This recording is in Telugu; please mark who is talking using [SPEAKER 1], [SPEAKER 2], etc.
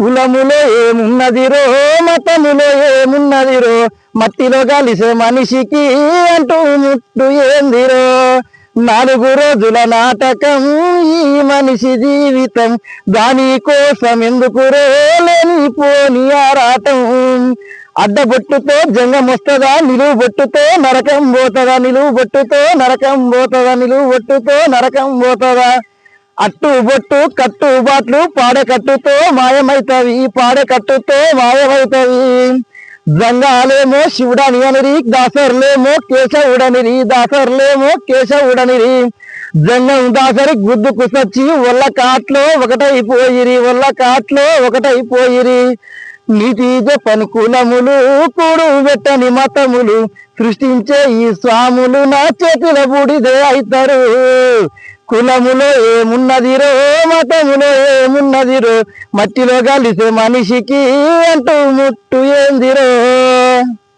[SPEAKER 1] కులములో ఏమున్నదిరో మతములో ఏమున్నదిరో మట్టిలో కలిసే మనిషికి అంటూ ముట్టు ఏందిరో. నాలుగు రోజుల నాటకం ఈ మనిషి జీవితం దానికోసం ఎందుకు రోలేని పోని ఆరాటం. అడ్డబొట్టుతో జంగం వస్తుందా నిలువు బొట్టుతో నరకం పోతుందా నిలువు బొట్టుతో నరకం పోతుందా నిలువు బొట్టుతో నరకం పోతుందా. అట్టు బొట్టు కట్టు బాట్లు పాడకట్టుతో మాయమైతవి పాడకట్టుతో మాయమైతవి. జంగాలేమో శివుడని అనిరి దాసర్లేమో కేశవుడనిరి దాసర్లేమో కేశవుడనిరి. జంగం దాసరి గుద్దుకు సచ్చి ఒళ్ళ కాట్లో ఒకటైపోయిరి ఒళ్ళ కాట్లో ఒకటైపోయిరి. నీతి చెప్పని కూడు పెట్టని మతములు సృష్టించే ఈ స్వాములు నా చేతుల బూడిదే అవుతారు కులములో ఏమున్నదిరో మతములో ఏమున్నదిరో మట్టిలో కలిసే మనిషికి అంటూ ముట్టు ఏందిరో.